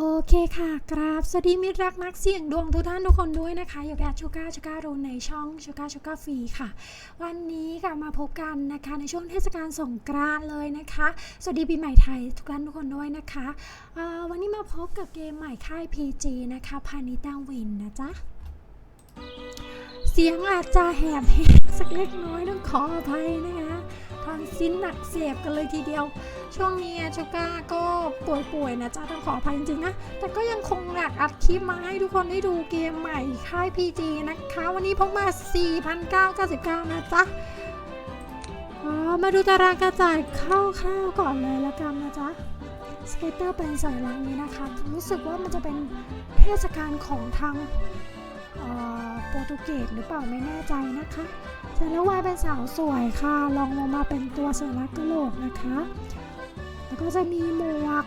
โอเคค่ะ กราบ สวัสดีมิตรรักนักเสี่ยงดวงทุกท่านทุกคนด้วยนะคะอยู่กับชูก้าชูก้ารูในช่องชูก้าชูก้าฟรีค่ะ วันนี้ค่ะมาพบกันนะคะในช่วงเทศกาลสงกรานต์เลยนะคะ สวัสดีปีใหม่ไทยทุกท่านทุกคนด้วยนะคะวันนี้มาพบกับเกมใหม่ค่าย PG นะคะพานิตังวินนะจ๊ะเสียงอาจจะแหบแหบสักเล็กน้อยต้องขออภัยนะคะ ซินหนักเสียบกันเลยทีเดียว ช่วงนี้ชูก้าก็ป่วยๆนะจ๊ะต้องขออภัยจริงๆนะ แต่ก็ยังคงอยากอัดคลิปมาให้ทุกคนได้ดูเกมใหม่ค่าย PG นะคะ วันนี้พกมา 4,999 นะจ๊ะมาดูตารางกระจายคร่าวๆก่อนเลยละกันนะจ๊ะสเกตเตอร์เป็นสัญลักษณ์นี้นะคะ รู้สึกว่ามันจะเป็นเทศกาลของทางโปรตุเกสหรือเปล่าไม่แน่ใจนะคะ เสร็จแล้ววายเป็นสาวสวยค่ะลองลงมาเป็นตัวสัญลักกระโหลกนะคะ แล้วก็จะมีหมวก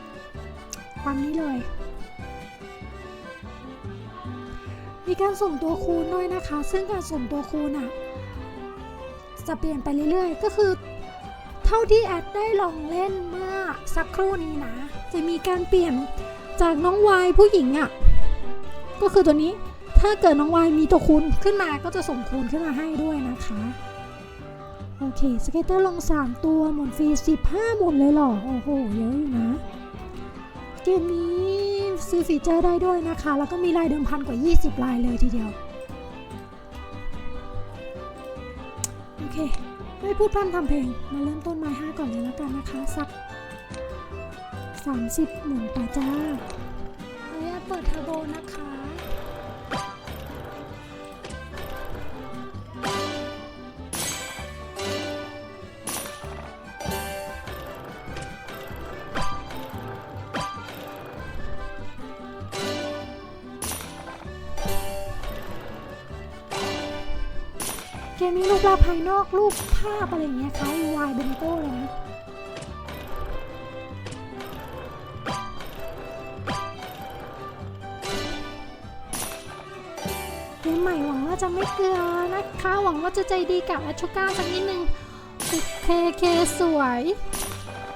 ตามนี้เลย มีการสุ่มตัวคูณด้วยนะคะ ซึ่งการสุ่มตัวคูณอะจะเปลี่ยนไปเรื่อยๆ ก็คือ เท่าที่แอดได้ลองเล่นเมื่อสักครู่นี้นะ จะมีการเปลี่ยนจากน้องวายผู้หญิงอะ ก็คือตัวนี้ ถ้าเกิดน้องวายมีตัวคูณขึ้นมาก็จะส่งคูณขึ้นมาให้ด้วยนะคะ โอเคสเกตเตอร์ลง 3 ตัวหมุนฟรี15 หมุนเลยเหรอ โอ้โห เยอะอยู่นะ เกมนี้ซื้อฟีเจอร์ได้ด้วยนะคะ แล้วก็มีรายเดิมพันกว่า 20รายเลยทีเดียว โอเค ไม่พูดพร่ำทำเพลง มาเริ่มต้นไม้5ก่อนเลยแล้วกันนะคะ สัก 30 หมุนไปจ้าขออนุญาตเปิดเทอร์โบนะคะ มีรูปลักษณ์ภายนอกรูปภาพอะไรอย่างเงี้ยคล้ายวายเบนโก้เลยนะเกมใหม่หวังว่าจะไม่เกลือนะคะ หวังว่าจะใจดีกับอัชก้าสักนิดนึงโอเคเคสวย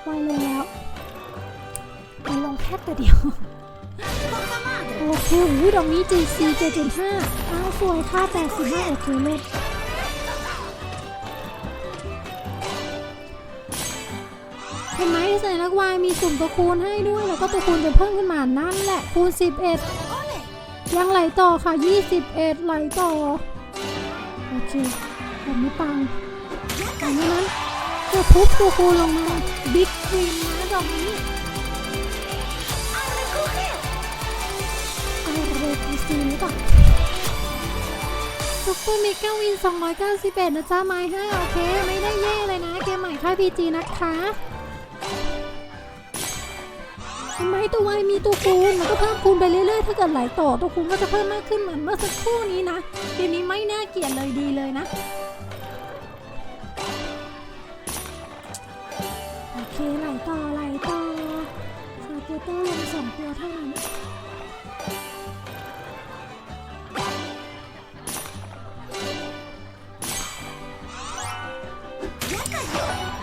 ไวเลยแล้วมันลงแค่ตัวเดียวโอเคอุ้ยดอกนี้ GC 7.5อ้าวสวยค่า85โอเคเลิศ ห็นไหมสัญลักวายมีสุ่มตัวคูณให้ด้วย แล้วก็ตัวคูณจะเพิ่มขึ้นมานั่นแหละคูณ 11 ยังไหลต่อค่ะ 21 ไหลต่อ โอเคแบบนี้ปังอันนี้นั้นจะทุบตัวคูณลงมาบิ๊กควีนนะดอกนี้อะไรพีซีหรือเปล่าซุปเปอร์เมกาวิน 291 นะจ๊ะไม้5โอเค ไม่ได้แย่เลยนะ เกมใหม่ค่ายพีจีนะคะ ทำไมตัววายมีตัวคูณมันก็เพิ่มคูณไปเรื่อยๆ ถ้าเกิดไหลต่อตัวคูณก็จะเพิ่มมากขึ้นเหมือนเมื่อสักครู่นี้นะเกมนี้ไม่น่าเกลียดเลยดีเลยนะโอเคไหลต่อไหลต่อสเกตเตอร์ลงสองตัวเท่านั้น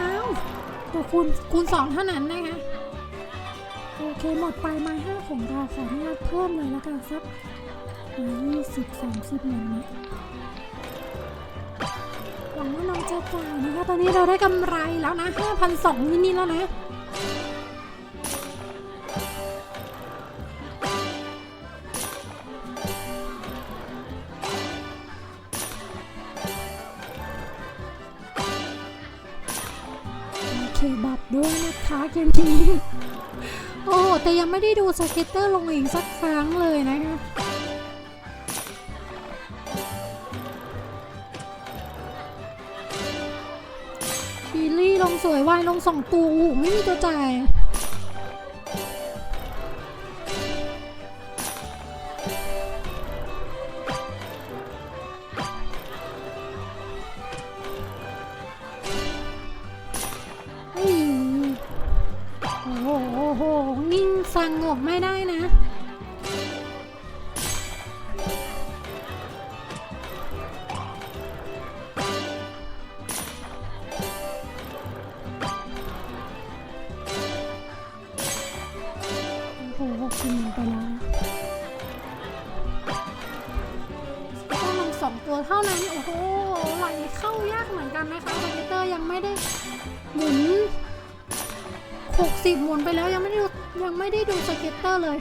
อ้าวตัวคูณคูณสองเท่านั้นนะคะ อเคหมดไปไม้ห้าของเราขออนุญาตเพิ่มเลยแล้วกันสักยี่สิบสามสิบเหมือนนี้หวังว่าน้องจะจ่ายนะคะ ตอนนี้เราได้กำไรแล้วนะห้าพันสองนิดๆแล้วนะโอเคบัตรด้วยนะคะเกมนี้ โอ้แต่ยังไม่ได้ดูสเก็ตเตอร์ลงอีกสักครั้งเลยนะคะบิลลี่ลงสวยวายลงสองตัวอ้โหไม่มีตัวจ่าย 2 ตัวเท่านั้น โอ้โหไหลเข้ายากเหมือนกันนะคะคอมพิวเตอร์ยังไม่ได้หมุน 60 หมุนไปแล้วยังไม่ได้ยังไม่ได้ดูสเก็ตเตอร์เลย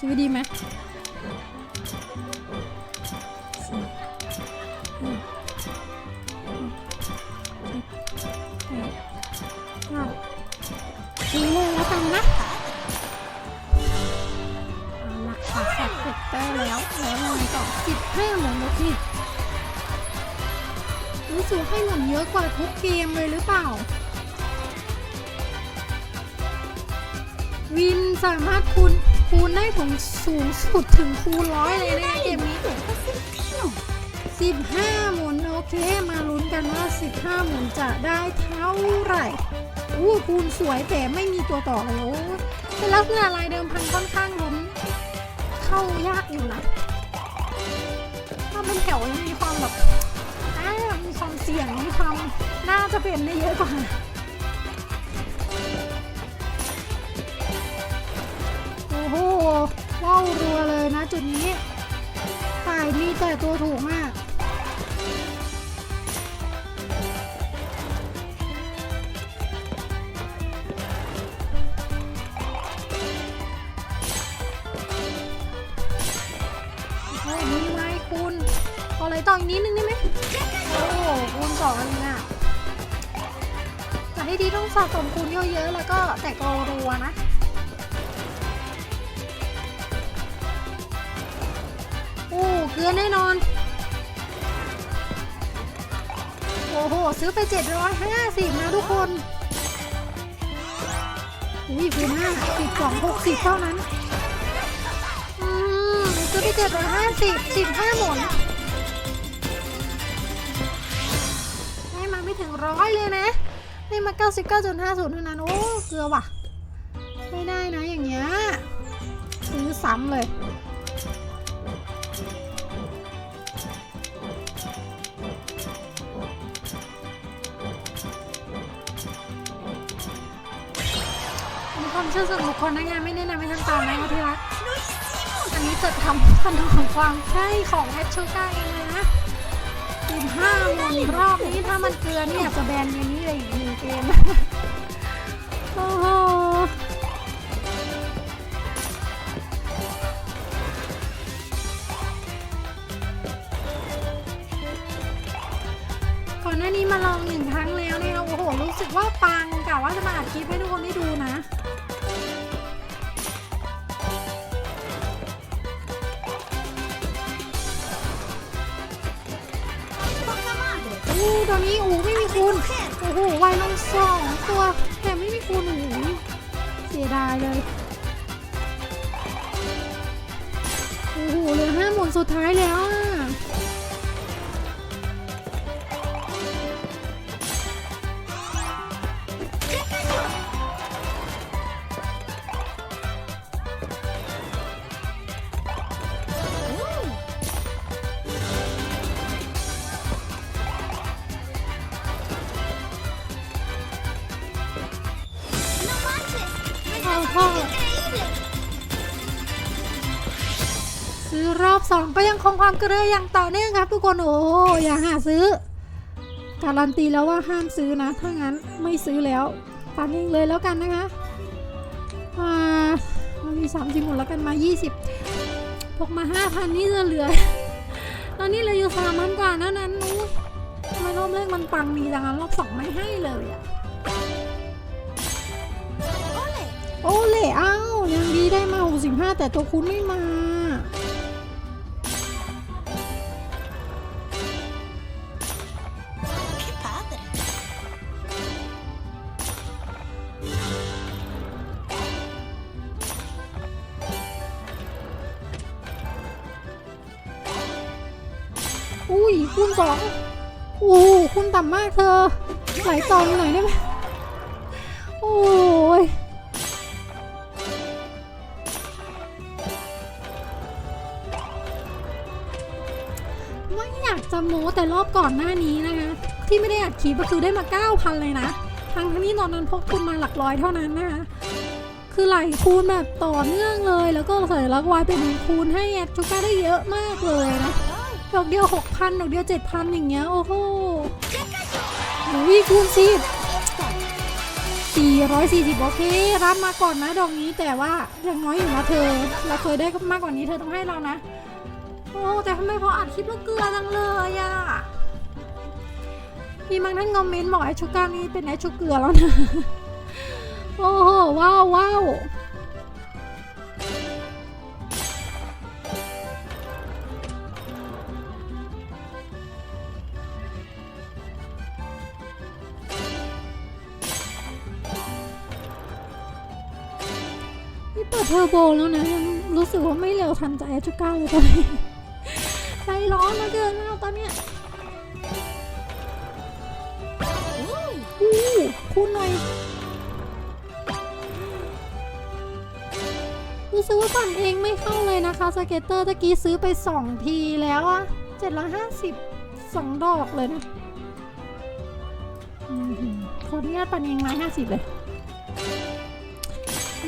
ซื้อดีไหม ต่อสิบห้าหมุนโอเครู้สึกให้หมุนเยอะกว่าทุกเกมเลยหรือเปล่า วินสามารถคูณคูณได้ถึงสูงสุดถึงคูณร้อยเลยนะเกมนี้15หมุนโอเค มาลุ้นกันว่า15หมุนจะได้เท่าไหร่อู้คูณสวยแต่ไม่มีตัวต่อเลยโอ้เป็นลักษณะลายเดิมพันค่อนข้างลุ้นเข้ายากอยู่นะ ถ้าเป็นแถวยังมีความแบบมีความเสี่ยงมีความน่าจะเป็นได้เยอะกว่าโอ้โหว้าวรัวเลยนะจุดนี้ฝ่ายมีแต่ตัวถูกมาก คูณสองอันนี้อะจะให้ดีต้องสะสมคูณเยอะๆแล้วก็แต่ก็รัวนะโอ้เกลือแน่นอน โอ้โห ซื้อไป 750 นะทุกคนอุ้ยคูณห้าสิบสองหกสิบเท่านั้น อืมซื้อไป 750สิบห้าหมุน ร้อยเลยนะ นี่มา 99.50เท่านั้น โอ้ เกลือว่ะ ไม่ได้นะอย่างเงี้ย ซื้อซ้ำเลยความเชื่อส่วนบุคคลนะงานไม่แนะนำให้ทำตามนะคะที่รักอันนี้จะทำของความใช่ของแฮชชูก้าเองนะ สิบห้ามุนรอบนี้ถ้ามันเกลือนี่ยจะแบนเกมนี้เลยอีกหนึ่งเกม โอ้โหก่อนหน้านี้มาลองหนึ่งครั้งแล้วนะคะโอ้โห รู้สึกว่าปังกะว่าจะมาอัดคลิปให้ทุกคนได้ดูนะ ตัวนี้โอ้ไม่มีคูณโอ้โหวายลงสองตัวแต่ไม่มีคูณโอ้โหเสียดายเลยโอ้โหเหลือห้าหมุนสุดท้ายแล้วอะ สองก็ยังคงความกระเรืออย่างต่อเนื่องครับ ทุกคนโอ้โหอย่าหาซื้อ การันตีแล้วว่าห้ามซื้อนะถ้างั้นไม่ซื้อแล้วปันเองเลยแล้วกันนะคะอ่ามันมี30หมดแล้วกันมา 20พกมา5,000นี่จะเหลือ ตอนนี้เหลืออยู่3มันกว่าเท่านั้นนู้ทำไมรอบแรกมันปังดีจังอะรอบสองไม่ให้เลยอะโอ้เล่อ้าวยังดีได้มา 65 แต่ตัวคุณไม่มา อุ้ยคูณสองโอ้คุณต่ำมากเธอไหลต่อหน่อยได้ไหมโอ้ยไม่อยากจะโม้แต่รอบก่อนหน้านี้นะคะ ที่ไม่ได้อัดคลิปก็คือได้มา 9,000 เลยนะทั้งทั้งที่ตอนนั้นพกทุนมาหลักร้อยเท่านั้นนะคะคือไหลคูณแบบต่อเนื่องเลย แล้วก็ใส่ลักวายเป็นคูณให้แอดจูก้าได้เยอะมากเลยนะ ดอกเดียว6,000ดอกเดียว7,000อย่างเงี้ย โอ้โหโอ้ยคูณสิบ440 โอเค รับมาก่อนนะดอกนี้แต่ว่ายังน้อยอยู่นะเธอ เราเคยได้มากกว่านี้เธอต้องให้เรานะ โอ้แต่ทำไมพออัดคลิปแล้วเกลือจังเลยอะมีบางท่านคอมเมนต์บอกไอชูก้านี่เป็นไอชูเกลือแล้วนะ โอ้โหว้าวว้าว เทอร์โบแล้วนะยังรู้สึกว่าไม่เร็วทันใจไอ้ชูก้าเลยตอนนี้ใจร้อนมาเกินแล้วตอนเนี้ยอู้คุณหน่อยรู้สึกว่าปั่นเองไม่เข้าเลยนะคะสเก็ตเตอร์ตะกี้ซื้อไป 2 ทีแล้วอะ750 2ดอกเลยนะอื้อหือขออนุญาตปั่นเองร้อยห้าสิบเลย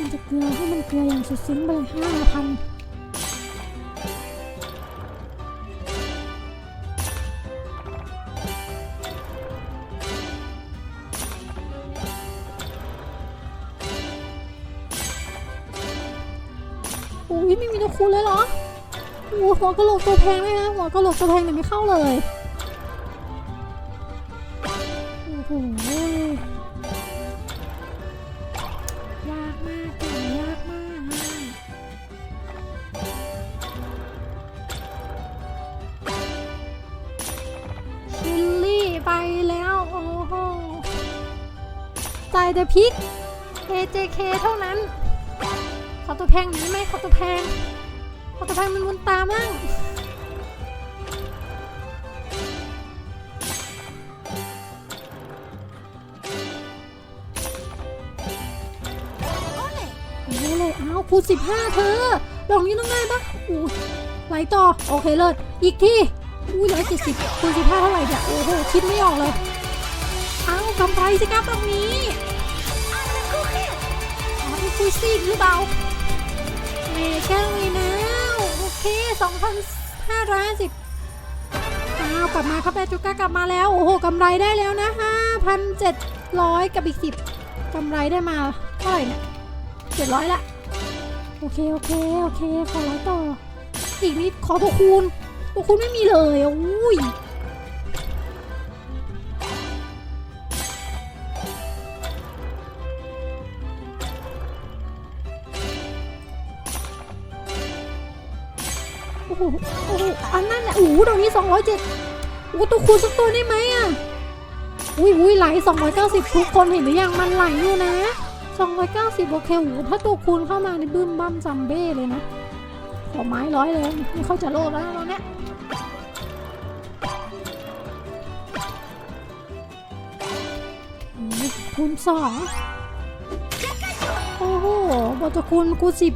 มันจะเกลือให้มันเกลืออย่างสุดซึ้งไปเลยห้าพันโอ้ยไม่มีตัวคูณเลยเหรอโอ้หัวกะโหลกตัวแพงเลยนะหัวกะโหลกตัวแพงแต่ยไม่เข้าเลย โอ้โห จ่ายแต่พริก AJK เท่านั้น ขอตัวแพงหน่อยไหมขอตัวแพง ขอตัวแพงมันมุนตามั่งนี่เลยอ้าวคูณสิบห้าเธอดอกนี้ต้องได้ปะอู้ไหลต่อ โอเคเลิศ อีกที่อุ้ยร้อยเจ็ดสิบคูณสิบห้าเท่าไหร่เนี่ย โอ้โห คิดไม่ออกเลย อ้าวกำไรสิครับตรงนี้ คุยซีหรือเปล่าเมแก้วเลยนะโอเค2,550อ้าวกลับมาครับแม่จุก้ากลับมาแล้ว โอ้โหกำไรได้แล้วนะ5,700กับอีก10กำไรได้มาเท่าไหร่เนี่ย700ละโอเค โอเค โอเค ขอร้อยต่อ อีกนิดขอตัวคูณตัวคูณไม่มีเลยอะอุ้ย อ้โหดอกนี้ 207โอ้ตัวคูณสักตัวได้ไหมอะ อุ้ยอุ้ยไหล 290 ทุกคนเห็นหรือยังมันไหลอยู่นะ 290 โอเคโอ้ถ้าตัวคูณเข้ามาในบึ้มบั้มซัมเบ้เลยนะ ขอไม้ร้อยเลยนี่เข้าจะโลดแล้วนะตอนเนี้ยคูณสองโอ้โหบอจะคูณคูณสิบ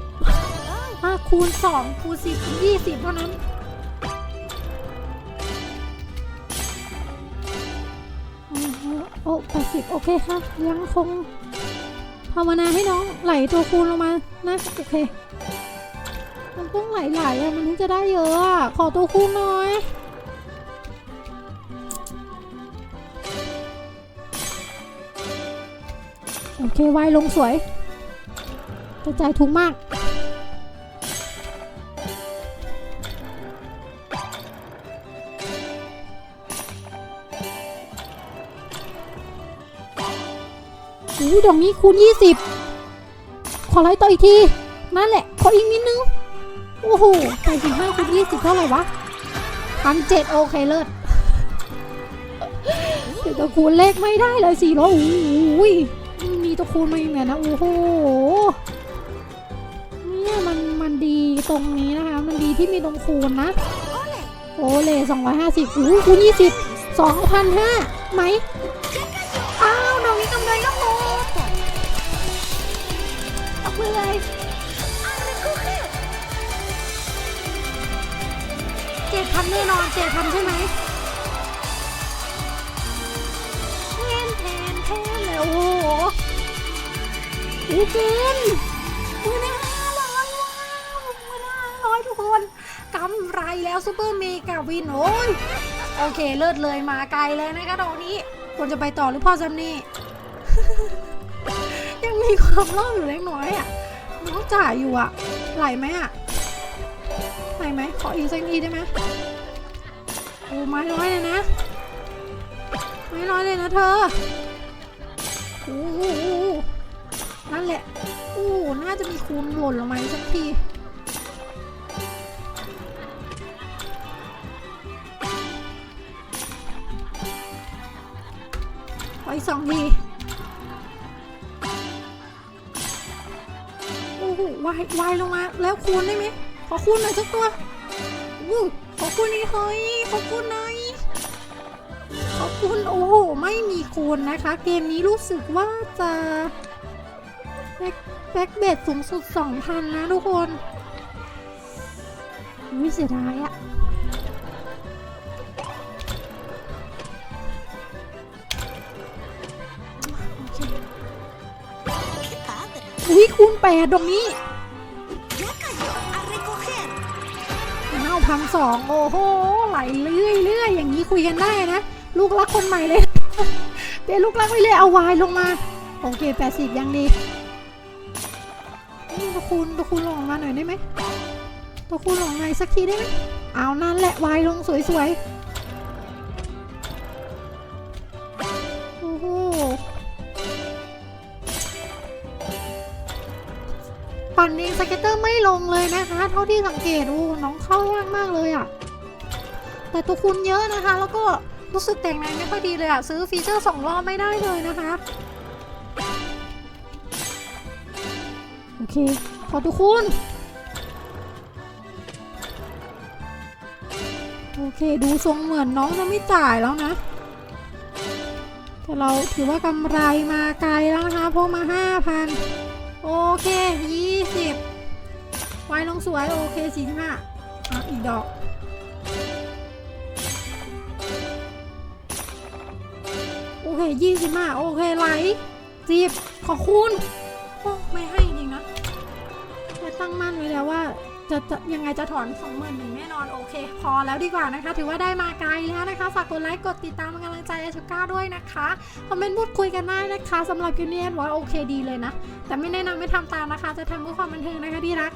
อะคูณสองคูณสิบยี่สิบเท่านั้น โอ้แปดสิบโอเคค่ะ ยังคงภาวนาให้น้องไหลตัวคูณลงมานะโอเค มันต้องไหลๆอะมันถึงจะได้เยอะอะขอตัวคูณหน่อยโอเควายลงสวยกระจายถุงมาก อ้ยดอกนี้คูณ 20 ขอไลค์ต่ออีกที นั่นแหละ ขออีกนิดนึง โอ้โหไปสิบห้าคูณ20เท่าไหร่วะพันเจ็ดโอเคเลิศเดี๋ยวตัวคูณเลขไม่ได้เลยสี่ร้อยโอ้ยมีตัวคูณมาอีกเนี่ยนะโอ้โหเนี่ยมันมันดีตรงนี้นะคะ มันดีที่มีตรงคูณนะ โอเล่สองร้อยห้าสิบโอ้คูณยี่สิบสองพันห้าไหม гулять, เจ็ดพันแน่นอนเจ็ดพันใช่ไหมแทนแทนแทนเลยโอ้โหจรินมือหน้าร้อยว้าวมือหน้าร้อยทุกคนกำไรแล้วซูเปอร์เมกาวินโอ้ยโอเคเลิศเลยมาไกลแล้วนะคะตอนนี้ควรจะไปต่อหรือพ่อซัมนี่ มีความรอบอยู่เล็กน้อยอะมันต้องจ่ายอยู่อะ ไหลไหมอะ ไหลไหมขออีกสักทีได้ไหมโอ้ไม้น้อยเลยนะ ไม้น้อยเลยนะเธอโอ้นั่นแหละโอ้น่าจะมีคูณหล่นลงมาสักทีขออีกสองที โหวายวายลงมา แล้วคูณได้ไหมขอคูณหน่อยสักตัวอู้ขอคูณนี่เฮ้ยขอคูณหน่อยขอคูณโอ้โหไม่มีคูณนะคะ เกมนี้รู้สึกว่าจะแบ็คแบ็คเบดสูงสุด 2,000 นะทุกคนวิเสียดายอะ อุ้ยคูณแปดตรงนี้ ¡Ya cayó! ¡A recoger! เน่าพันสองโอ้โหไหลเรื่อยเรื่อยอย่างนี้คุยกันได้นะ ลูกรักคนใหม่เลยเป็นลูกรักไปเลยเอาวายลงมา โอเคแปดสิบยังดีนี่ตะคูณตะคูณลงมาหน่อยได้ไหมตะคูณลงมาอีกสักทีได้ไหมเอานั่นแหละวายลงสวยๆ ปั่นเองสเก็ตเตอร์ไม่ลงเลยนะคะ เท่าที่สังเกตโอ้น้องเข้ายากมากเลยอะ่ะ แต่ตัวคุณเยอะนะคะ แล้วก็รู้สึกแต่งในไม่ค่อยดีเลยอะ่ะ ซื้อฟีเจอร์สองรอบไม่ได้เลยนะคะ โอเค ขอตัวคุณโอเค ดูทรงเหมือนน้องจะไม่จ่ายแล้วนะ แต่เราถือว่ากำไรมาไกลแล้วนะคะเพราะมา5,000 โอเคยี่สิบไว้ลงสวย โอเคสี่สิบห้าอะอีกดอกโอเคยี่สิบห้าโอเคไหลสิบขอคุณ โอ้ ไม่ให้จริงนะแค่ตั้งมั่นไว้แล้วว่า จะจะยังไงจะถอนสองหมื่นหนึ่งแน่นอนโอเค พอแล้วดีกว่านะคะ ถือว่าได้มาไกลแล้วนะคะ ฝากกดไลค์กดติดตามเป็นกำลังใจอาชูก้าด้วยนะคะคอมเมนต์พูดคุยกันได้นะคะสำหรับยูเนียนว่าโอเคดีเลยนะ แต่ไม่แนะนำไม่ทำตามนะคะ จะทำเพื่อความบันเทิงนะคะที่รัก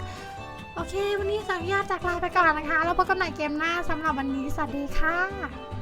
โอเค วันนี้สัญญาจากลาไปก่อนนะคะ แล้วพบกันใหม่เกมหน้าสำหรับวันนี้สวัสดีค่ะ